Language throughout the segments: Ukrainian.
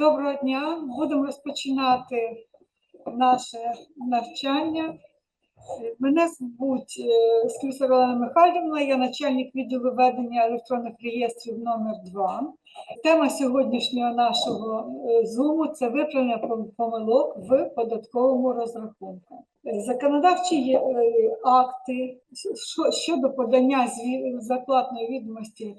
Доброго дня. Будемо розпочинати наше навчання. Мене звуть е, Олена Михайлівна, я начальник відділу ведення електронних реєстрів номер 2 Тема сьогоднішнього нашого е, зуму це виправлення помилок в податковому розрахунку. Законодавчі е, акти щодо подання зарплатної відомості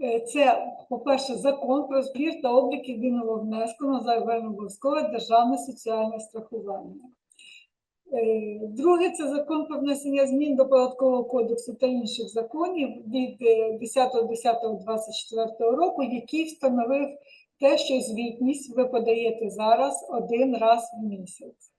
Це, по-перше, закон про збір та облік єдиного внеску на загальнообов'язкове державне соціальне страхування. Е, Друге, це закон про внесення змін до податкового кодексу та інших законів від е, 10.10.24 року, який встановив те, що звітність ви подаєте зараз один раз в місяць.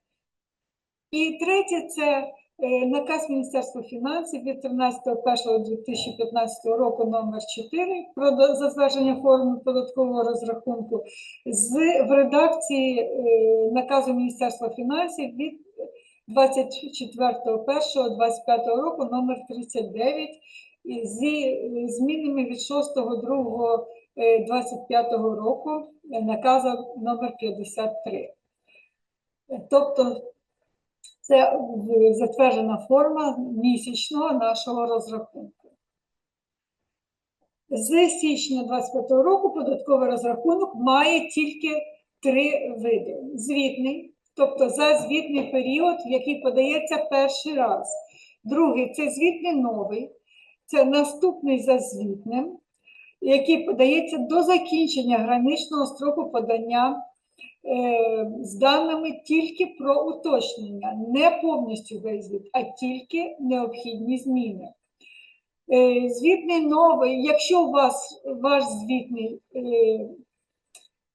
І третє це е, наказ Міністерства фінансів від 13.01.2015 року номер 4 про затвердження форми податкового розрахунку з в редакції е, наказу Міністерства фінансів від 24.01.25 року номер 39 зі е, змінами від 6.02.25 року е, наказу номер 53. Тобто це затверджена форма місячного нашого розрахунку. З січня 2025 року податковий розрахунок має тільки три види: звітний, тобто за звітний період, який подається перший раз. Другий це звітний новий, це наступний за звітним, який подається до закінчення граничного строку подання з даними тільки про уточнення, не повністю весь звіт, а тільки необхідні зміни. Е, Звітний новий, якщо у вас ваш звітний е,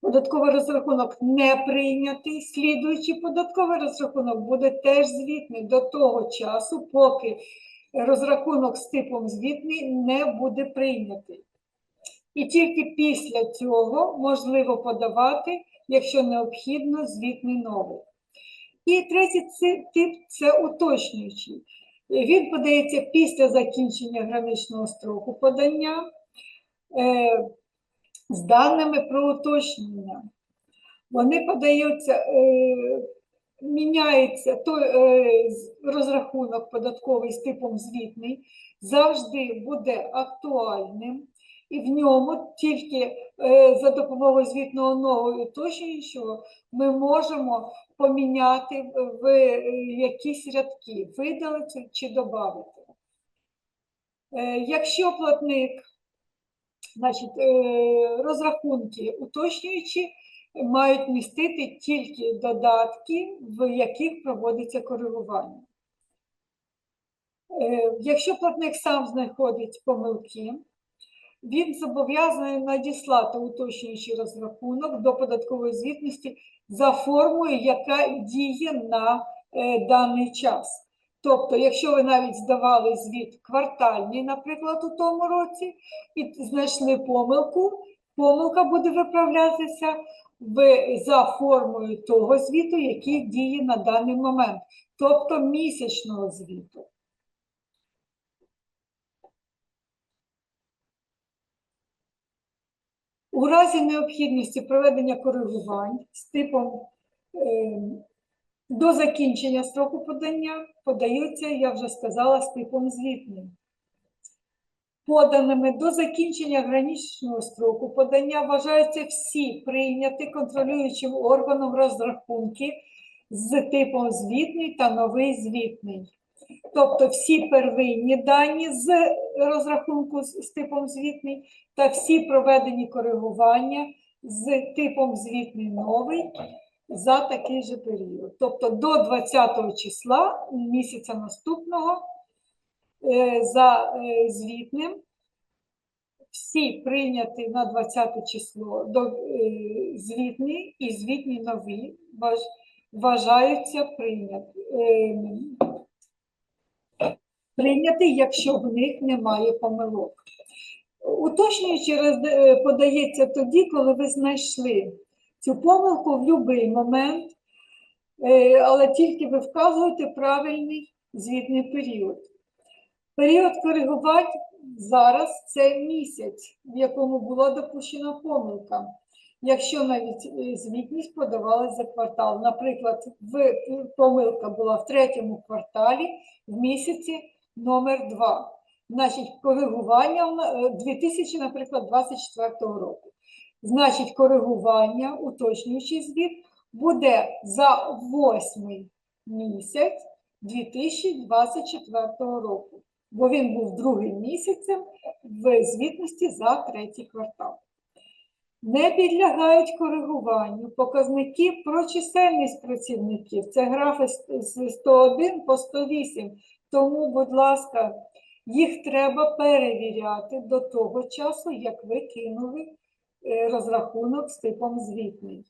податковий розрахунок не прийнятий, слідуючий податковий розрахунок буде теж звітний до того часу, поки розрахунок з типом звітний не буде прийнятий. І тільки після цього можливо подавати, якщо необхідно, звітний новий. І третій тип це уточнюючий. Він подається після закінчення граничного строку подання е, з даними про уточнення. Вони подаються, е, міняється той е, розрахунок податковий з типом звітний, завжди буде актуальним, і в ньому тільки е, за допомогою звітного нового уточнюючого ми можемо поміняти в- е, якісь рядки, видалити чи додати. Якщо платник, значить, е, розрахунки уточнюючі, мають містити тільки додатки, в яких проводиться коригування. Е, Якщо платник сам знаходить помилки, він зобов'язаний надіслати уточнюючий розрахунок до податкової звітності за формою, яка діє на е, даний час. Тобто, якщо ви навіть здавали звіт квартальний, наприклад, у тому році, і знайшли помилку, помилка буде виправлятися в, за формою того звіту, який діє на даний момент, тобто місячного звіту. У разі необхідності проведення коригувань з типом е, до закінчення строку подання подаються, я вже сказала, з типом звітним. Поданими до закінчення граничного строку подання вважаються всі прийняті контролюючим органом розрахунки з типом звітний та новий звітний. Тобто всі первинні дані з розрахунку з типом звітний та всі проведені коригування з типом звітний новий за такий же період. Тобто до 20 числа місяця наступного е, за е, звітним всі прийняті на 20 число до е, звітні і звітні нові важ- вважаються прийняті. Прийняти, якщо в них немає помилок. Уточнюючи е, подається тоді, коли ви знайшли цю помилку в будь-який момент, е, але тільки ви вказуєте правильний звітний період. Період коригувань зараз це місяць, в якому була допущена помилка. якщо навіть е, звітність подавалась за квартал. Наприклад, помилка була в третьому кварталі в місяці номер 2. Значить, коригування в на- е, 2000, наприклад, 24 року. Значить, коригування, уточнюючий звіт, буде за восьмий місяць 2024 року, бо він був другим місяцем в звітності за третій квартал. Не підлягають коригуванню показники про чисельність працівників. Це графи з 101 по 108. Тому, будь ласка, їх треба перевіряти до того часу, як ви кинули е, розрахунок з типом звітний.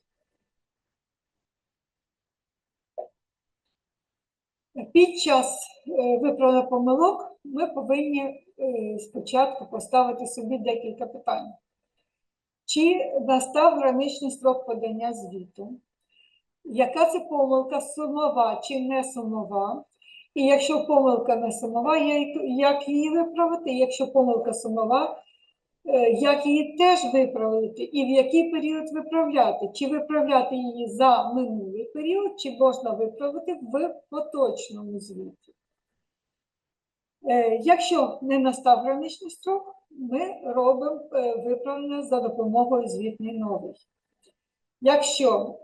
Під час е, виправлення помилок ми повинні е, спочатку поставити собі декілька питань. Чи настав граничний строк подання звіту? Яка це помилка сумова чи не сумова? І якщо помилка не сумова, як її виправити? Якщо помилка сумова, е, як її теж виправити і в який період виправляти? Чи виправляти її за минулий період, чи можна виправити в поточному звіті? Е, Якщо не настав граничний строк, ми робимо е, виправлення за допомогою звітний новий. Якщо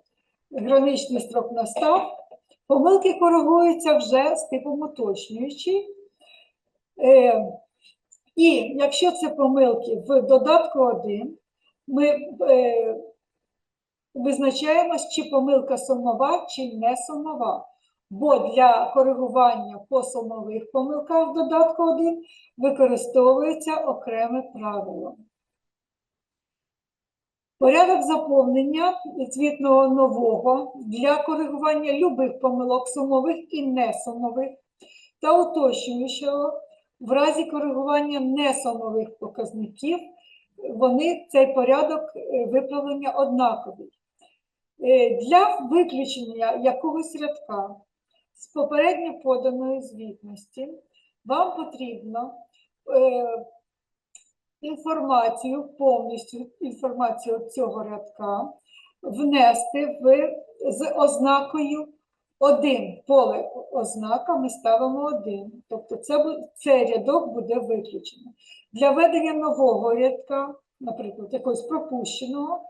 граничний строк настав, помилки коригуються вже з типом уточнюючий. Е, І якщо це помилки в додатку 1, ми е, визначаємо, чи помилка сумова, чи не сумова. Бо для коригування по сумових помилках в додатку 1 використовується окреме правило. Порядок заповнення звітного нового для коригування любих помилок сумових і несумових та уточнюючого в разі коригування несумових показників, вони цей порядок е, виправлення однаковий. Е, Для виключення якогось рядка з попередньо поданої звітності вам потрібно е, інформацію, повністю інформацію цього рядка внести в, з ознакою 1. Поле ознака ми ставимо 1. Тобто це, цей рядок буде виключено. Для ведення нового рядка, наприклад, якогось пропущеного,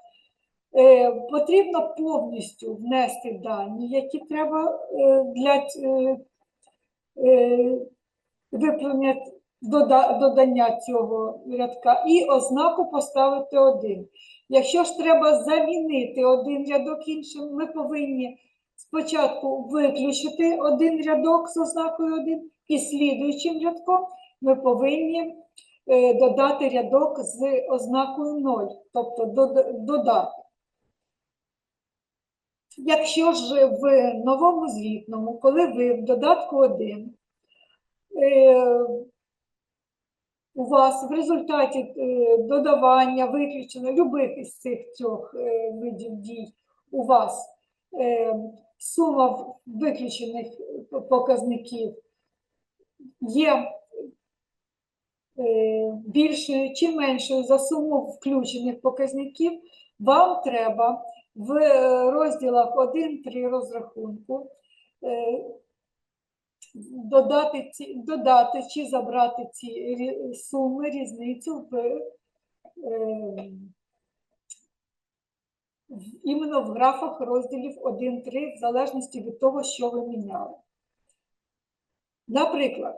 е, потрібно повністю внести дані, які треба е, для е, е, дода- додання цього рядка і ознаку поставити один. Якщо ж треба замінити один рядок іншим, ми повинні спочатку виключити один рядок з ознакою 1 і слідуючим рядком ми повинні е, додати рядок з ознакою 0, тобто додати. Якщо ж в новому звітному, коли ви в додатку 1 е, у вас в результаті е, додавання, виключення любих із цих трьох е, видів дій. У вас е, сума виключених показників є більшою чи меншою за суму включених показників, вам треба в розділах 1-3 розрахунку додати, ці, додати чи забрати ці суми, різницю в, е, іменно в графах розділів 1-3, в залежності від того, що ви міняли. Наприклад,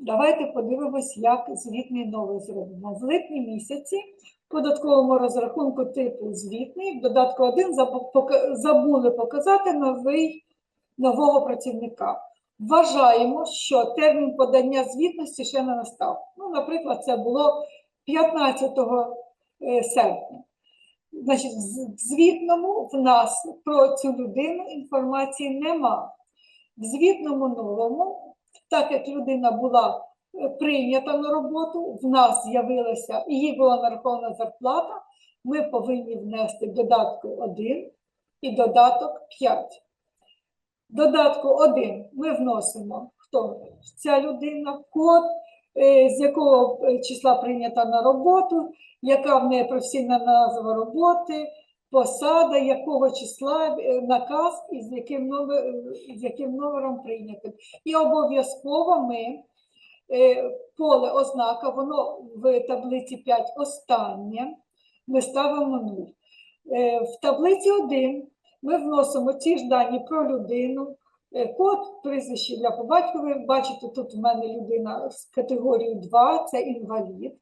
давайте подивимось, як звітний новий зробимо. В липні місяці в податковому розрахунку типу звітний, в додатку 1 забули показати новий, нового працівника. Вважаємо, що термін подання звітності ще не настав. Ну, наприклад, це було 15 е, серпня. Значить, в звітному в нас про цю людину інформації нема. В звітному новому, так як людина була е, прийнята на роботу, в нас з'явилася і їй була нарахована зарплата, ми повинні внести додатку 1 і додаток 5. Додатку 1 ми вносимо, хто ця людина, код, е, з якого е, числа прийнята на роботу, яка в неї професійна назва роботи, посада, якого числа е, наказ і з яким, номер, е, з яким номером прийнятим. І обов'язково ми поле ознака, воно в таблиці 5 останнє, ми ставимо 0. Е, В таблиці 1 ми вносимо ті ж дані про людину, е, код, прізвище для по батькові. Бачите, тут в мене людина з категорії 2, це інвалід.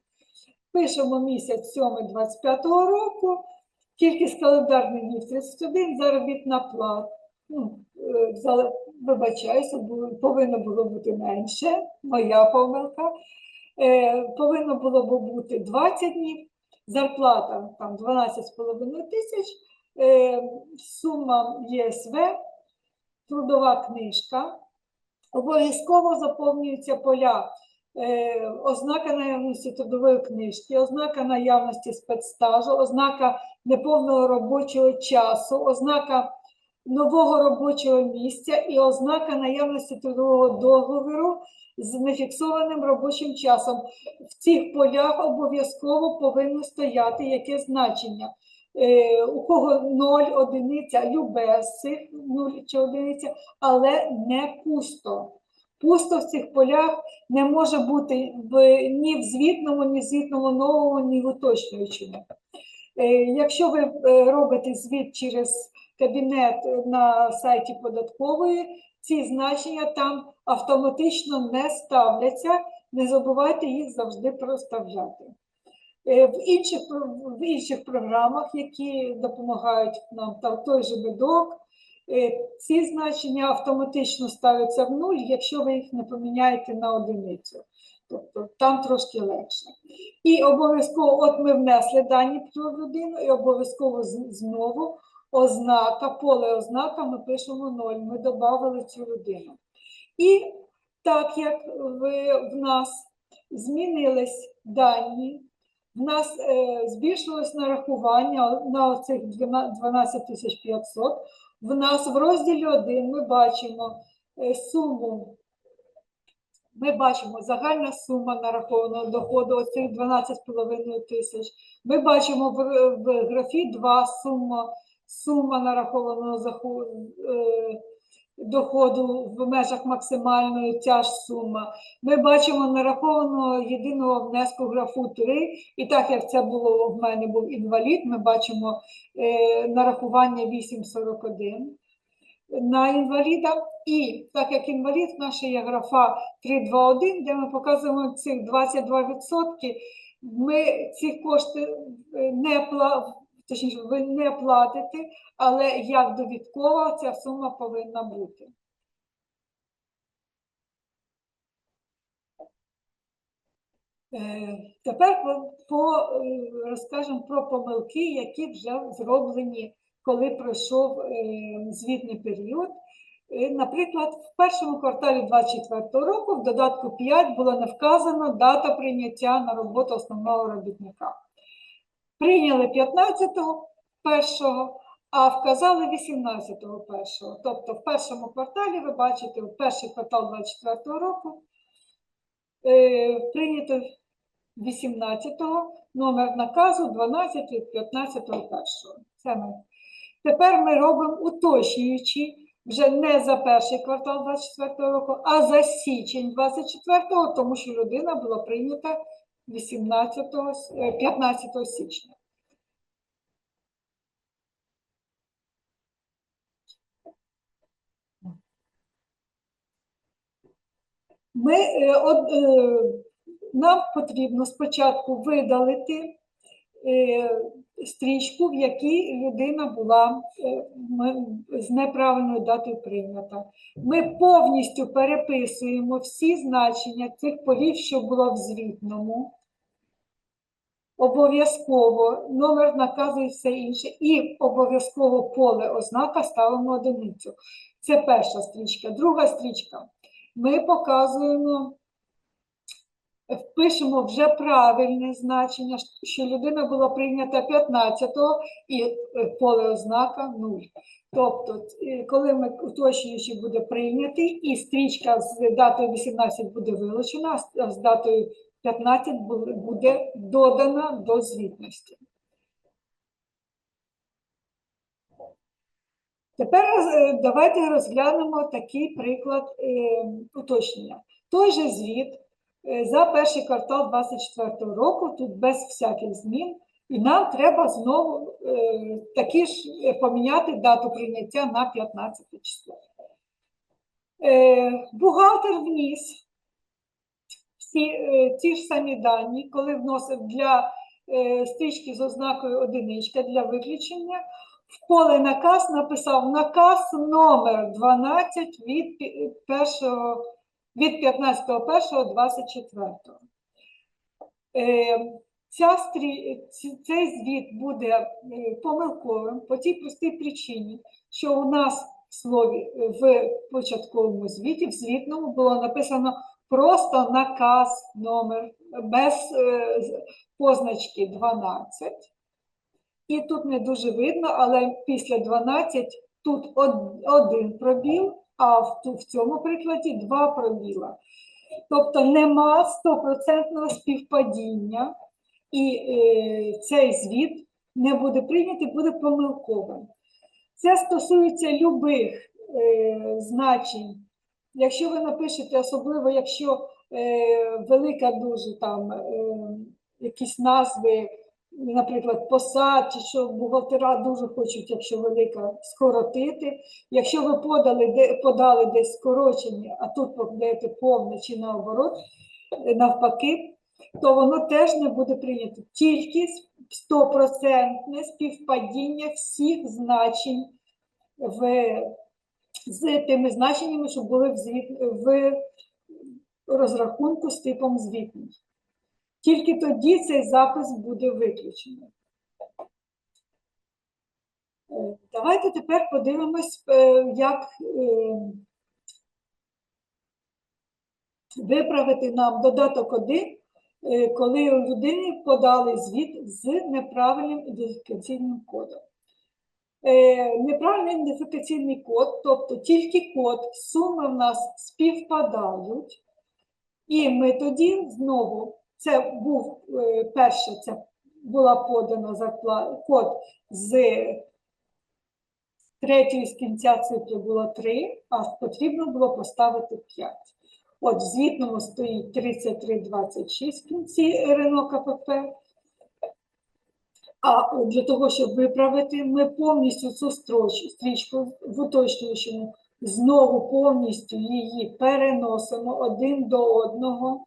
Пишемо місяць 7 25 року, кількість календарних днів 31, заробітна плата. Ну, е, вибачаюся, повинно було бути менше, моя помилка. Е, Повинно було б бути 20 днів, зарплата там 12,5 тисяч, сума ЄСВ, трудова книжка. Обов'язково заповнюються поля е, ознака наявності трудової книжки, ознака наявності спецстажу, ознака неповного робочого часу, ознака нового робочого місця і ознака наявності трудового договору з нефіксованим робочим часом. В цих полях обов'язково повинно стояти яке значення. Е, у кого 0, одиниця, любе з цих 0 чи одиниця, але не пусто. Пусто в цих полях не може бути в, ні в звітному, ні в звітному новому, ні в уточнюючому. Е, Якщо ви е, робите звіт через кабінет на сайті податкової, ці значення там автоматично не ставляться, не забувайте їх завжди проставляти. Е, В інших, в інших програмах, які допомагають нам, та той же медок, е, ці значення автоматично ставляться в нуль, якщо ви їх не поміняєте на одиницю. Тобто там трошки легше. І обов'язково, от ми внесли дані про людину, і обов'язково знову ознака, поле ознака, ми пишемо 0, ми додали цю людину. І так як ви, в нас змінились дані, в нас е, збільшилось нарахування на оцих 12 500, в нас в розділі 1 ми бачимо е, суму ми бачимо загальна сума нарахованого доходу, оцих 12,5 тисяч. Ми бачимо в, в графі 2 сума, сума нарахованого заху- е, доходу в межах максимальної ця ж сума. Ми бачимо нарахованого єдиного внеску графу 3, і так як це було в мене був інвалід, ми бачимо е, нарахування 8,41 на інваліда. І так як інвалід, наша є графа 321, де ми показуємо цих 22%, ми ці кошти е, не. Точніше, ви не платите, але як довідкова ця сума повинна бути. Е, Тепер е, розкажемо про помилки, які вже зроблені, коли пройшов е, звітний період. Наприклад, в першому кварталі 2024 року в додатку 5 було не вказано дата прийняття на роботу основного робітника. Прийняли 15-го першого, а вказали 18-го першого. Тобто в першому кварталі ви бачите, в перший квартал 2024 року е, прийнято 18-го, номер наказу 12 від 15-го першого. Це ми. Тепер ми робимо уточнюючи вже не за перший квартал 24-го року, а за січень 24-го, тому що людина була прийнята 18, е, 15 січня. Ми, е, от, е, нам потрібно спочатку видалити е, стрічку, в якій людина була е, з неправильною датою прийнята. Ми повністю переписуємо всі значення цих полів, що було в звітному. Обов'язково номер наказу і все інше, і обов'язково поле ознака ставимо одиницю. Це перша стрічка. Друга стрічка. Ми показуємо, впишемо вже правильне значення, що людина була прийнята 15-го і е, поле ознака 0. Тобто, е, коли ми уточнюючи буде прийнятий, і стрічка з датою 18 буде вилучена, а з датою 15 буде додана до звітності. Тепер е, давайте розглянемо такий приклад е, уточнення. Той же звіт е, за перший квартал 2024 року, тут без всяких змін, і нам треба знову такі ж поміняти дату прийняття на 15 число. Бухгалтер вніс всі е, ті ж самі дані, коли вносив для е, стрічки з ознакою одиничка для виключення, в поле наказ написав наказ номер 12 від, пі- першого, від 15.01.24. Е, Ця стрі... Цей звіт буде помилковим по тій простій причині, що у нас в слові в початковому звіті, в звітному було написано просто наказ номер без е, позначки 12. І тут не дуже видно, але після 12 тут один пробіл, а в, цьому прикладі два пробіла. Тобто нема стопроцентного співпадіння, і е, цей звіт не буде прийнятий, буде помилковим. Це стосується любих е, значень. Якщо ви напишете, особливо якщо е, велика дуже там е, якісь назви, наприклад, посад, чи що бухгалтера дуже хочуть, якщо велика, скоротити. Якщо ви подали, де, подали десь скорочення, а тут подаєте повне чи наоборот, е, навпаки, то воно теж не буде прийнято. Тільки стопроцентне співпадіння всіх значень в, з тими значеннями, що були в, звіт, в розрахунку з типом звітний. Тільки тоді цей запис буде виключений. Е, Давайте тепер подивимось, е, як е, виправити нам додаток 1, е, коли у людини подали звіт з неправильним ідентифікаційним кодом. Е, Неправильний ідентифікаційний код, тобто тільки код, суми в нас співпадають, і ми тоді знову, це був е, перше, це була подана зарплата, код з третьої з кінця цифри було 3, а потрібно було поставити 5. От в звітному стоїть 3326 в кінці РНО КПП. А для того, щоб виправити, ми повністю цю стрічку в уточнюючому знову повністю її переносимо один до одного.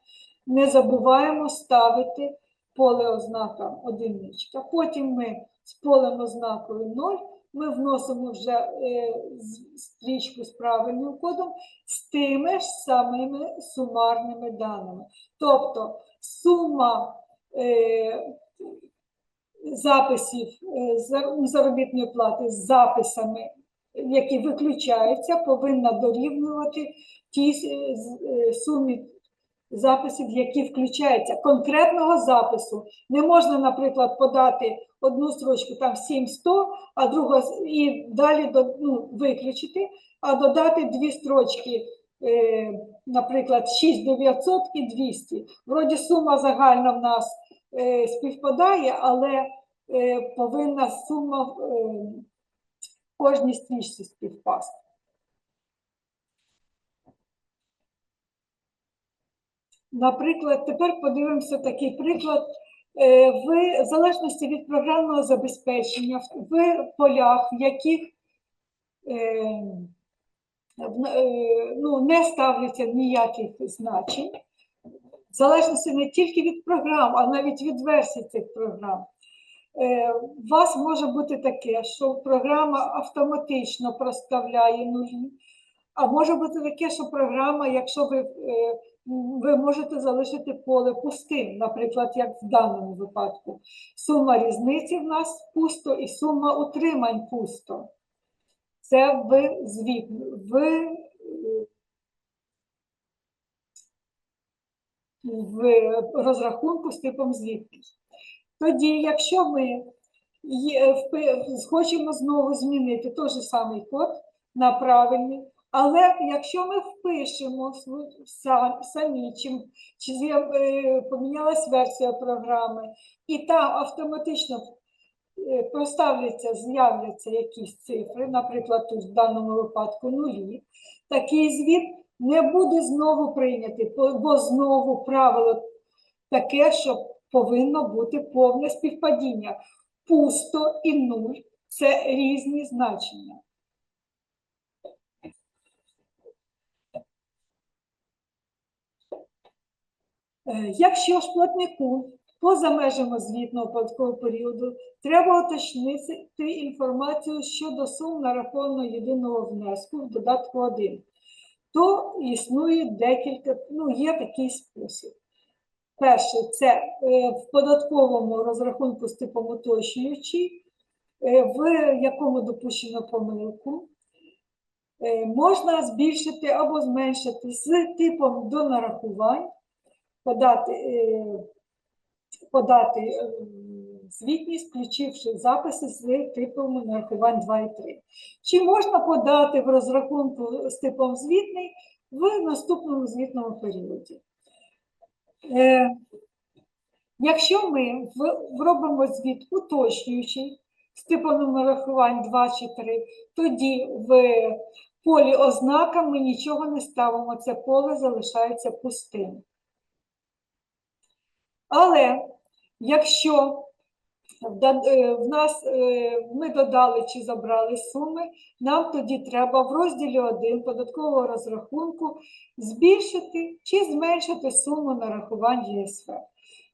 Не забуваємо ставити поле ознака одиничка. Потім ми з полем ознакою 0 ми вносимо вже е, стрічку з правильним кодом з тими ж самими сумарними даними. Тобто сума е, записів е, заробітної плати з записами, які виключаються, повинна дорівнювати тій е, е, сумі записів, які включаються. Конкретного запису не можна, наприклад, подати одну строчку там 700, а другу і далі ну, виключити, а додати дві строчки, наприклад, 6900 і 200. Вроді сума загальна в нас співпадає, але е, повинна сума в е, кожній стрічці співпасти. Наприклад, тепер подивимося такий приклад. Е, В залежності від програмного забезпечення, в- в полях, в яких е, в- е, ну, не ставляться ніяких значень, в залежності не тільки від програм, а навіть від версій цих програм. Е, У вас може бути таке, що програма автоматично проставляє нулі, а може бути таке, що програма, якщо ви, е, ви можете залишити поле пустим, наприклад, як в даному випадку. Сума різниці в нас пусто і сума утримань пусто. Це в звіт, в, е, в розрахунку з типом звітність. Тоді, якщо ми хочемо знову змінити той же самий код на правильний, але якщо ми впишемо самі, чим, чи е, помінялась версія програми, і там автоматично е, проставляться, з'являться якісь цифри, наприклад, тут в даному випадку нулі, такий звіт не буде знову прийнятий, бо- знову правило таке, що повинно бути повне співпадіння. Пусто і нуль це різні значення. Е, Якщо ж платнику поза межами звітного податкового періоду треба уточнити інформацію щодо сум нарахованого єдиного внеску в додатку 1, то існує декілька, ну, є такий спосіб. Перше, це е, в податковому розрахунку з типом уточнюючий, е, в якому допущено помилку. Е, Можна збільшити або зменшити з типом до нарахувань, подати, подати звітність, включивши записи з типом нарахувань 2 і 3. Чи можна подати в розрахунку з типом звітний в наступному звітному періоді? Е, Якщо ми робимо звіт уточнюючий з типом нарахувань 2 чи 3, тоді в полі ознака ми нічого не ставимо, це поле залишається пустим. Але якщо е, в нас е, ми додали чи забрали суми, нам тоді треба в розділі 1 податкового розрахунку збільшити чи зменшити суму нарахувань ЄСВ.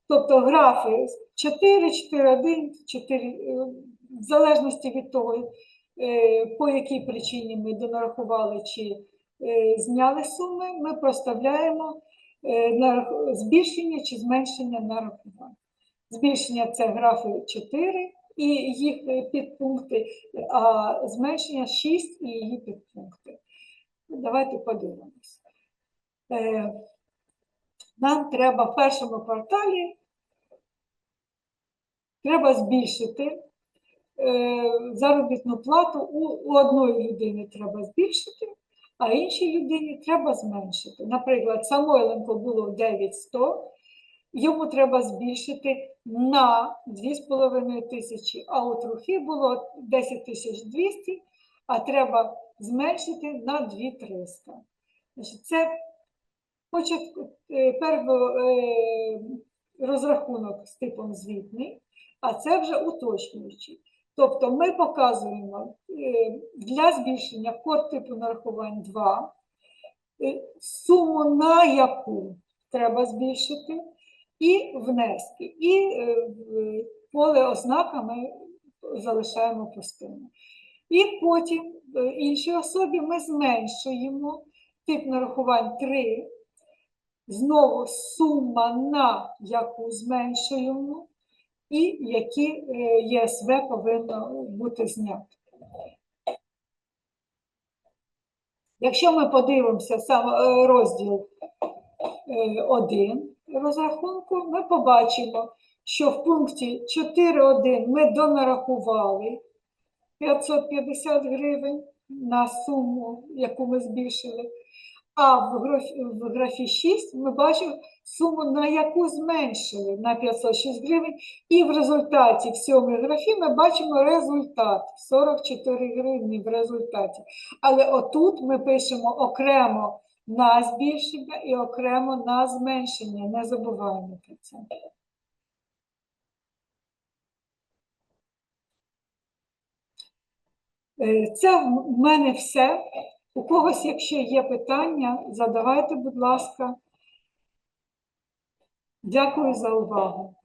Тобто графи 4, 4, 1, 4, е, в залежності від того, е, по якій причині ми донарахували чи зняли суми, ми проставляємо збільшення чи зменшення нарахувань. Збільшення це графи 4 і їх е, підпункти, а зменшення 6 і її підпункти. Давайте подивимось. Е, Нам треба в першому кварталі треба збільшити е, заробітну плату у, одної людини треба збільшити, а іншій людині треба зменшити. Наприклад, Самойленко було 9100, йому треба збільшити на 2,5 тисячі, а у Трухи було 10 тисяч 200, а треба зменшити на 2300. Значить, це початку, е, перво, е, розрахунок з типом звітний, а це вже уточнюючий. Тобто ми показуємо е, для збільшення код типу нарахувань 2, е, суму, на яку треба збільшити, і внески. І е, поле ознака ми залишаємо пустими. І потім е, іншій особі ми зменшуємо тип нарахувань 3, знову сума, на яку зменшуємо, і які е, ЄСВ повинно бути знято. Якщо ми подивимося сам е, розділ 1 розрахунку, ми побачимо, що в пункті 4.1 ми донарахували 550 гривень на суму, яку ми збільшили. А в графі, в графі 6 ми бачимо суму, на яку зменшили на 506 гривень. І в результаті в сьомій графі ми бачимо результат 44 гривні в результаті. Але отут ми пишемо окремо на збільшення і окремо на зменшення. Не забуваємо про це. Е, Це в мене все. У когось, якщо є питання, задавайте, будь ласка. Дякую за увагу.